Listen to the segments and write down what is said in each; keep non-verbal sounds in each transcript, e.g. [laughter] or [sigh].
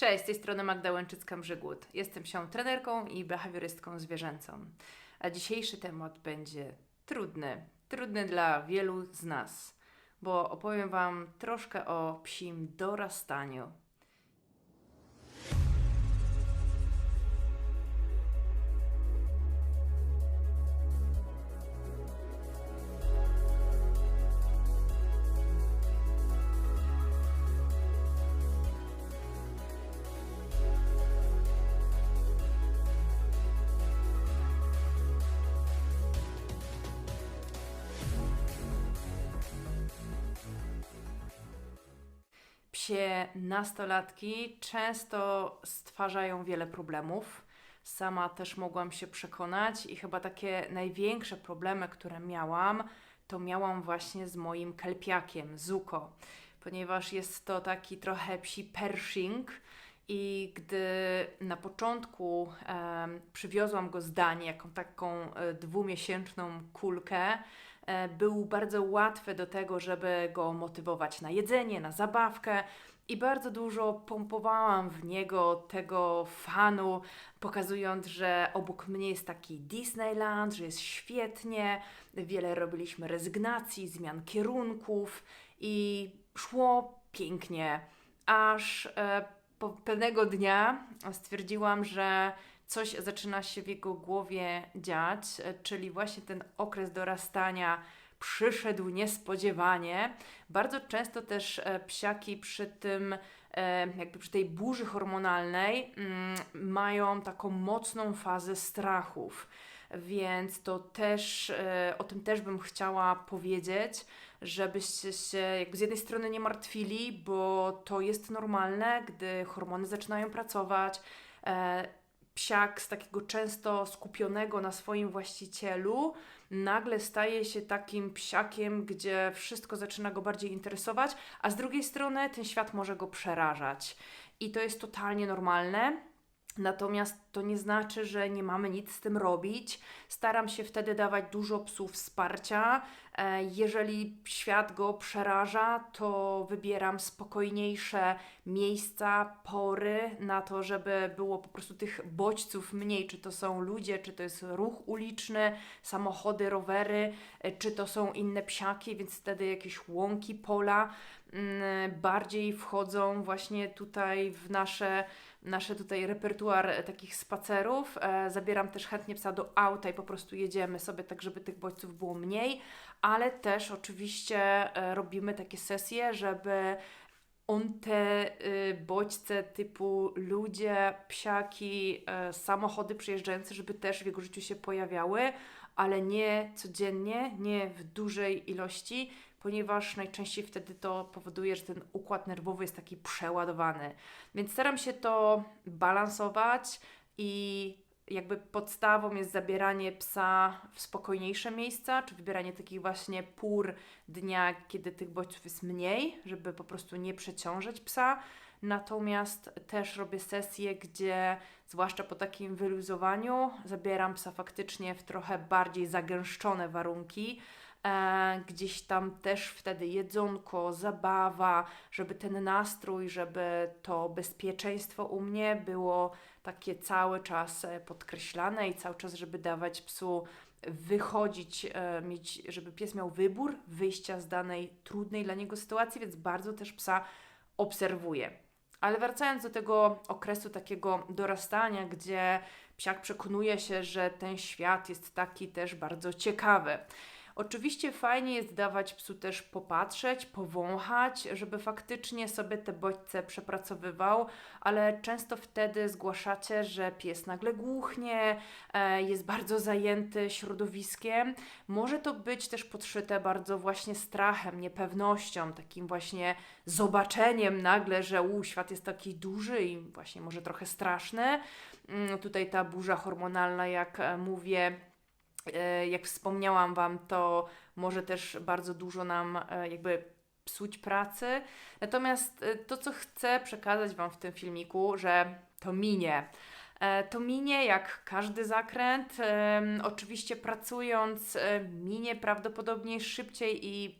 Cześć, z tej strony Magda Łęczycka-Brzygłód. Jestem psią trenerką i behawiorystką zwierzęcą. A dzisiejszy temat będzie trudny. Trudny dla wielu z nas, bo opowiem Wam troszkę o psim dorastaniu. Psie nastolatki często stwarzają wiele problemów. Sama też mogłam się przekonać i chyba takie największe problemy, które miałam, to miałam właśnie z moim kelpiakiem, Zuko, ponieważ jest to taki trochę psi Pershing i gdy na początku przywiozłam go z Danii, jaką taką e, dwumiesięczną kulkę, był bardzo łatwy do tego, żeby go motywować na jedzenie, na zabawkę. I bardzo dużo pompowałam w niego tego fanu, pokazując, że obok mnie jest taki Disneyland, że jest świetnie. Wiele robiliśmy rezygnacji, zmian kierunków i szło pięknie. Aż e, pewnego dnia stwierdziłam, że coś zaczyna się w jego głowie dziać, e, czyli właśnie ten okres dorastania przyszedł niespodziewanie. Bardzo często też e, psiaki przy tym, e, jakby przy tej burzy hormonalnej, mm, mają taką mocną fazę strachów. Więc to też, o tym też bym chciała powiedzieć, żebyście się jakby z jednej strony nie martwili, bo to jest normalne, gdy hormony zaczynają pracować. Psiak z takiego często skupionego na swoim właścicielu nagle staje się takim psiakiem, gdzie wszystko zaczyna go bardziej interesować, a z drugiej strony ten świat może go przerażać. I to jest totalnie normalne. Natomiast to nie znaczy, że nie mamy nic z tym robić. Staram się wtedy dawać dużo psów wsparcia. E, Jeżeli świat go przeraża, to wybieram spokojniejsze miejsca, pory na to, żeby było po prostu tych bodźców mniej. Czy to są ludzie, czy to jest ruch uliczny, samochody, rowery, e, czy to są inne psiaki, więc wtedy jakieś łąki, pola bardziej wchodzą właśnie tutaj w nasze, nasze tutaj repertuar e, takich spacerów. E, Zabieram też chętnie psa do auta i po prostu jedziemy sobie tak, żeby tych bodźców było mniej, ale też oczywiście e, robimy takie sesje, żeby on te y, bodźce typu ludzie, psiaki, samochody przyjeżdżające, żeby też w jego życiu się pojawiały, ale nie codziennie, nie w dużej ilości, ponieważ najczęściej wtedy to powoduje, że ten układ nerwowy jest taki przeładowany. Więc staram się to balansować i jakby podstawą jest zabieranie psa w spokojniejsze miejsca, czy wybieranie takich właśnie pór dnia, kiedy tych bodźców jest mniej, żeby po prostu nie przeciążać psa. Natomiast też robię sesje, gdzie zwłaszcza po takim wyluzowaniu zabieram psa faktycznie w trochę bardziej zagęszczone warunki. E, gdzieś tam też wtedy jedzonko, zabawa, żeby ten nastrój, żeby to bezpieczeństwo u mnie było takie cały czas e, podkreślane i cały czas, żeby dawać psu wychodzić, e, mieć, żeby pies miał wybór wyjścia z danej trudnej dla niego sytuacji, więc bardzo też psa obserwuję. Ale wracając do tego okresu takiego dorastania, gdzie psiak przekonuje się, że ten świat jest taki też bardzo ciekawy. Oczywiście fajnie jest dawać psu też popatrzeć, powąchać, żeby faktycznie sobie te bodźce przepracowywał, ale często wtedy zgłaszacie, że pies nagle głuchnie, e, jest bardzo zajęty środowiskiem. Może to być też podszyte bardzo właśnie strachem, niepewnością, takim właśnie zobaczeniem nagle, że u, świat jest taki duży i właśnie może trochę straszny. Mm, Tutaj ta burza hormonalna, jak e, mówię, jak wspomniałam Wam, to może też bardzo dużo nam e, jakby psuć pracy. Natomiast e, to, co chcę przekazać Wam w tym filmiku, że to minie. E, To minie jak każdy zakręt. Oczywiście pracując e, minie prawdopodobnie szybciej i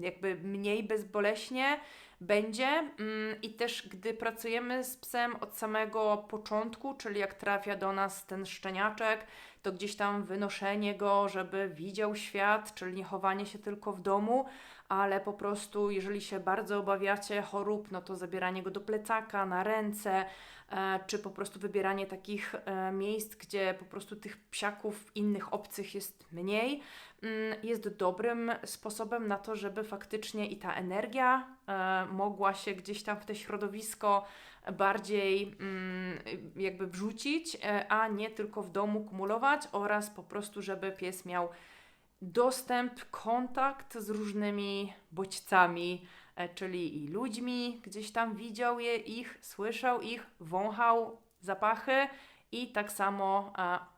jakby mniej bezboleśnie, będzie. Mm, I też gdy pracujemy z psem od samego początku, czyli jak trafia do nas ten szczeniaczek, to gdzieś tam wynoszenie go, żeby widział świat, czyli nie chowanie się tylko w domu, ale po prostu, jeżeli się bardzo obawiacie chorób, no to zabieranie go do plecaka, na ręce, e, czy po prostu wybieranie takich e, miejsc, gdzie po prostu tych psiaków innych obcych jest mniej, mm, jest dobrym sposobem na to, żeby faktycznie i ta energia e, mogła się gdzieś tam w te środowisko bardziej mm, jakby wrzucić, a nie tylko w domu kumulować oraz po prostu, żeby pies miał dostęp, kontakt z różnymi bodźcami, e, czyli i ludźmi, gdzieś tam widział je ich, słyszał ich, wąchał zapachy i tak samo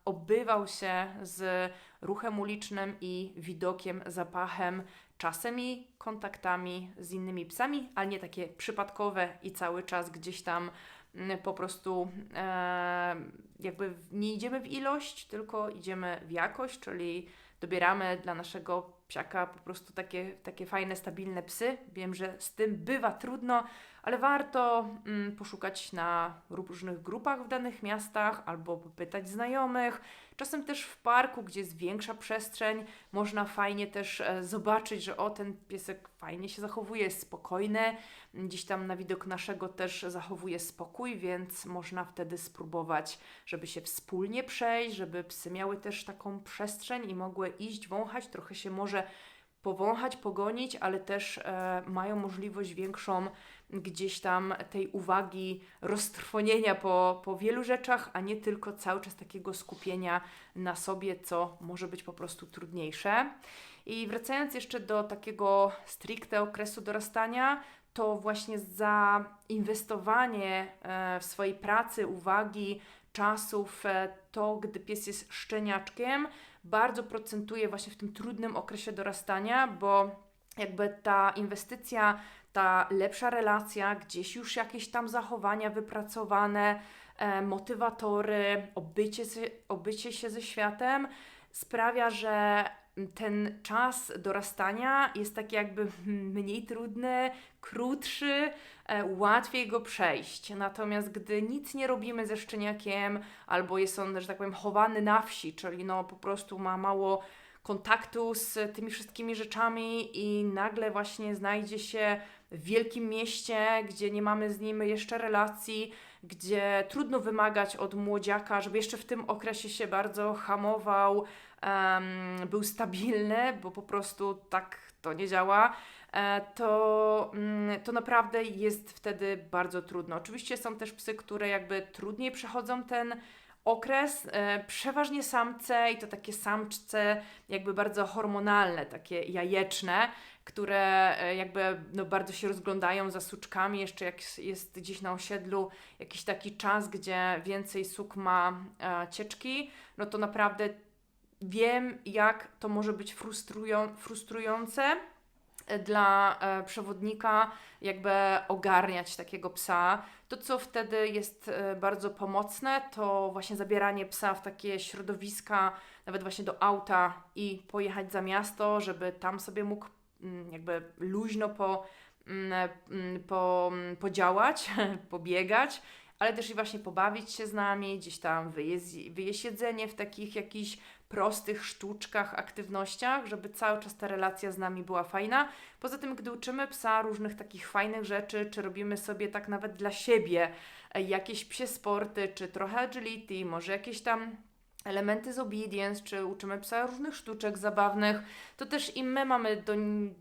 obywał się z ruchem ulicznym i widokiem, zapachem, czasem i kontaktami z innymi psami, ale nie takie przypadkowe i cały czas gdzieś tam mm, po prostu e, jakby nie idziemy w ilość, tylko idziemy w jakość, czyli dobieramy dla naszego psiaka po prostu takie, takie fajne, stabilne psy. Wiem, że z tym bywa trudno, ale warto mm, poszukać na różnych grupach w danych miastach albo popytać znajomych. Czasem też w parku, gdzie jest większa przestrzeń, można fajnie też e, zobaczyć, że o ten piesek fajnie się zachowuje, jest spokojny. Gdzieś tam na widok naszego też zachowuje spokój, więc można wtedy spróbować, żeby się wspólnie przejść, żeby psy miały też taką przestrzeń i mogły iść, wąchać, trochę się może powąchać, pogonić, ale też e, mają możliwość większą gdzieś tam tej uwagi, roztrwonienia po, po wielu rzeczach, a nie tylko cały czas takiego skupienia na sobie, co może być po prostu trudniejsze. I wracając jeszcze do takiego stricte okresu dorastania, to właśnie zainwestowanie e, w swojej pracy, uwagi, czasów, e, to gdy pies jest szczeniaczkiem, bardzo procentuje właśnie w tym trudnym okresie dorastania, bo jakby ta inwestycja, ta lepsza relacja, gdzieś już jakieś tam zachowania wypracowane, e, motywatory, obycie, obycie się ze światem sprawia, że ten czas dorastania jest taki jakby mniej trudny, krótszy, e, łatwiej go przejść. Natomiast gdy nic nie robimy ze szczeniakiem, albo jest on, że tak powiem, chowany na wsi, czyli no po prostu ma mało kontaktu z tymi wszystkimi rzeczami i nagle właśnie znajdzie się w wielkim mieście, gdzie nie mamy z nim jeszcze relacji, gdzie trudno wymagać od młodziaka, żeby jeszcze w tym okresie się bardzo hamował, um, był stabilny, bo po prostu tak to nie działa, e, to, mm, to naprawdę jest wtedy bardzo trudno. Oczywiście są też psy, które jakby trudniej przechodzą ten okres, e, przeważnie samce i to takie samczce jakby bardzo hormonalne, takie jajeczne, które e, jakby no, bardzo się rozglądają za suczkami, jeszcze jak jest gdzieś na osiedlu jakiś taki czas, gdzie więcej suk ma e, cieczki, no to naprawdę wiem, jak to może być frustrują, frustrujące e, dla e, przewodnika, jakby ogarniać takiego psa. To, co wtedy jest bardzo pomocne, to właśnie zabieranie psa w takie środowiska, nawet właśnie do auta i pojechać za miasto, żeby tam sobie mógł jakby luźno po, mm, mm, po, podziałać, [laughs] pobiegać, ale też i właśnie pobawić się z nami, gdzieś tam wyjeść jedzenie w takich jakichś prostych sztuczkach, aktywnościach, żeby cały czas ta relacja z nami była fajna. Poza tym, gdy uczymy psa różnych takich fajnych rzeczy, czy robimy sobie tak nawet dla siebie e, jakieś psie sporty, czy trochę agility, może jakieś tam elementy z obedience, czy uczymy psa różnych sztuczek zabawnych, to też i my mamy do,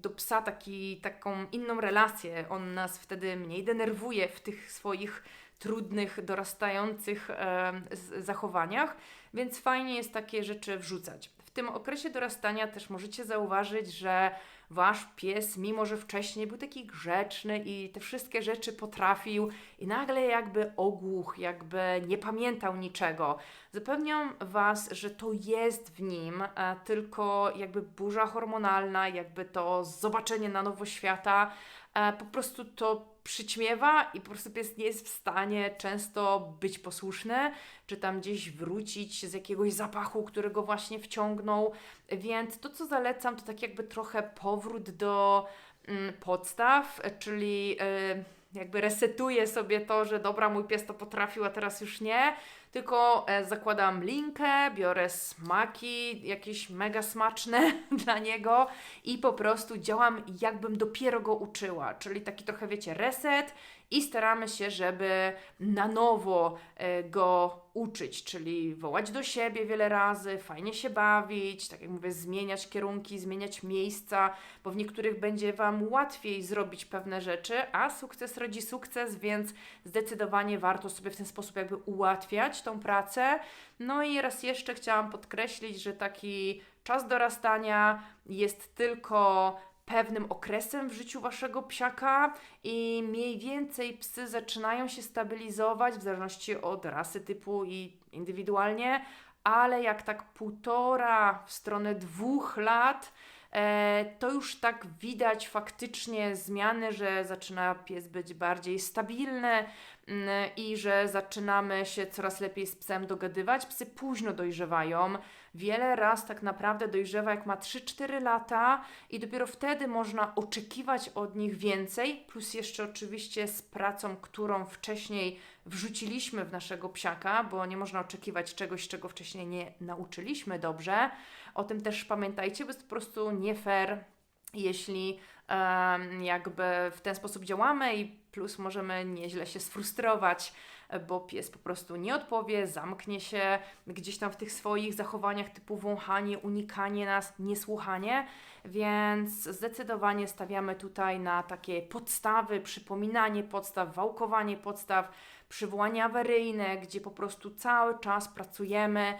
do psa taki, taką inną relację. On nas wtedy mniej denerwuje w tych swoich trudnych, dorastających e, zachowaniach, więc fajnie jest takie rzeczy wrzucać. W tym okresie dorastania też możecie zauważyć, że wasz pies, mimo że wcześniej był taki grzeczny i te wszystkie rzeczy potrafił, i nagle jakby ogłuch, jakby nie pamiętał niczego. Zapewniam was, że to jest w nim, e, tylko jakby burza hormonalna, jakby to zobaczenie na nowo świata, e, po prostu to przyćmiewa i po prostu pies nie jest w stanie często być posłuszny, czy tam gdzieś wrócić z jakiegoś zapachu, którego właśnie wciągnął. Więc to, co zalecam, to tak jakby trochę powrót do mm, podstaw, czyli e, jakby resetuję sobie to, że dobra, mój pies to potrafił, a teraz już nie. Tylko e, zakładam linkę, biorę smaki, jakieś mega smaczne [laughs] dla niego i po prostu działam jakbym dopiero go uczyła. Czyli taki trochę, wiecie, reset i staramy się, żeby na nowo e, go uczyć, czyli wołać do siebie wiele razy, fajnie się bawić, tak jak mówię, zmieniać kierunki, zmieniać miejsca, bo w niektórych będzie Wam łatwiej zrobić pewne rzeczy, a sukces rodzi sukces, więc zdecydowanie warto sobie w ten sposób jakby ułatwiać tą pracę. No i raz jeszcze chciałam podkreślić, że taki czas dorastania jest tylko pewnym okresem w życiu waszego psiaka i mniej więcej psy zaczynają się stabilizować w zależności od rasy, typu i indywidualnie, ale jak tak półtora w stronę dwóch lat, e, to już tak widać faktycznie zmiany, że zaczyna pies być bardziej stabilny mm, i że zaczynamy się coraz lepiej z psem dogadywać. Psy późno dojrzewają. Wiele raz tak naprawdę dojrzewa jak ma 3-4 lata i dopiero wtedy można oczekiwać od nich więcej, plus jeszcze oczywiście z pracą, którą wcześniej wrzuciliśmy w naszego psiaka, bo nie można oczekiwać czegoś, czego wcześniej nie nauczyliśmy dobrze. O tym też pamiętajcie, bo jest po prostu nie fair, jeśli jakby w ten sposób działamy i plus możemy nieźle się sfrustrować, bo pies po prostu nie odpowie, zamknie się gdzieś tam w tych swoich zachowaniach typu wąchanie, unikanie nas, niesłuchanie, więc zdecydowanie stawiamy tutaj na takie podstawy, przypominanie podstaw, wałkowanie podstaw, przywołania awaryjne, gdzie po prostu cały czas pracujemy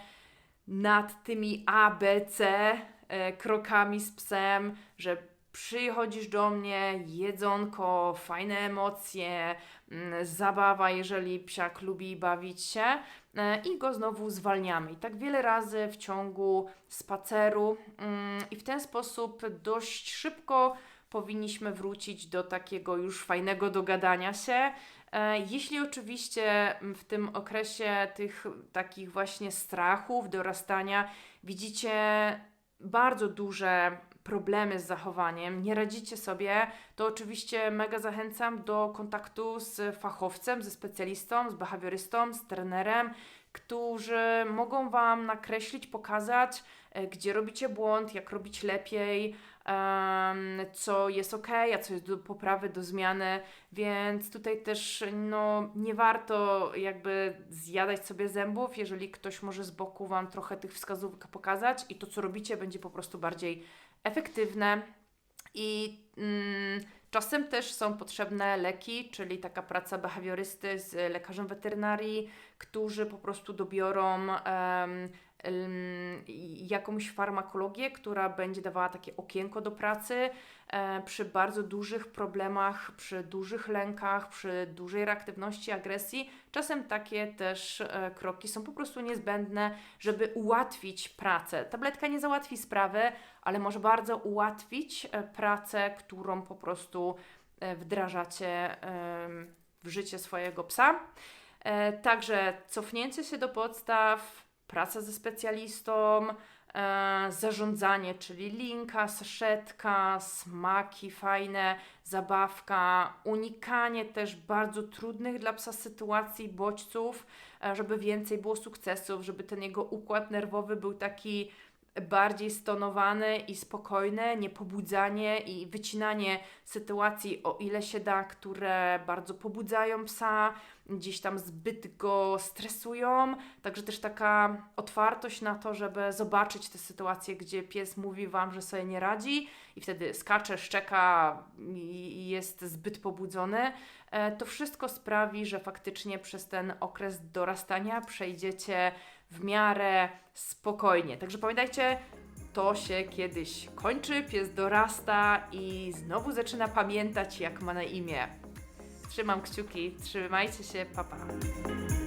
nad tymi A, B, C krokami z psem, że przychodzisz do mnie, jedzonko, fajne emocje, mm, zabawa, jeżeli psiak lubi bawić się e, i go znowu zwalniamy. I tak wiele razy w ciągu spaceru mm, i w ten sposób dość szybko powinniśmy wrócić do takiego już fajnego dogadania się. E, Jeśli oczywiście w tym okresie tych takich właśnie strachów, dorastania widzicie bardzo duże problemy z zachowaniem, nie radzicie sobie, to oczywiście mega zachęcam do kontaktu z fachowcem, ze specjalistą, z behawiorystą, z trenerem, którzy mogą Wam nakreślić, pokazać, e, gdzie robicie błąd, jak robić lepiej, co jest ok, a co jest do poprawy, do zmiany, więc tutaj też no, nie warto jakby zjadać sobie zębów, jeżeli ktoś może z boku Wam trochę tych wskazówek pokazać i to, co robicie, będzie po prostu bardziej efektywne. I mm, czasem też są potrzebne leki, czyli taka praca behawiorysty z lekarzem weterynarii, którzy po prostu dobiorą em, jakąś farmakologię, która będzie dawała takie okienko do pracy e, przy bardzo dużych problemach, przy dużych lękach, przy dużej reaktywności, agresji. Czasem takie też e, kroki są po prostu niezbędne, żeby ułatwić pracę. Tabletka nie załatwi sprawy, ale może bardzo ułatwić e, pracę, którą po prostu wdrażacie w życie swojego psa. Także cofnięcie się do podstaw, praca ze specjalistą, e, zarządzanie, czyli linka, saszetka, smaki fajne, zabawka, unikanie też bardzo trudnych dla psa sytuacji, bodźców, e, żeby więcej było sukcesów, żeby ten jego układ nerwowy był taki bardziej stonowany i spokojny, niepobudzanie i wycinanie sytuacji o ile się da, które bardzo pobudzają psa, gdzieś tam zbyt go stresują. Także też taka otwartość na to, żeby zobaczyć te sytuacje, gdzie pies mówi Wam, że sobie nie radzi i wtedy skacze, szczeka i i jest zbyt pobudzony. E, To wszystko sprawi, że faktycznie przez ten okres dorastania przejdziecie w miarę spokojnie. Także pamiętajcie, to się kiedyś kończy, pies dorasta i znowu zaczyna pamiętać, jak ma na imię. Trzymam kciuki, trzymajcie się, papa. Pa.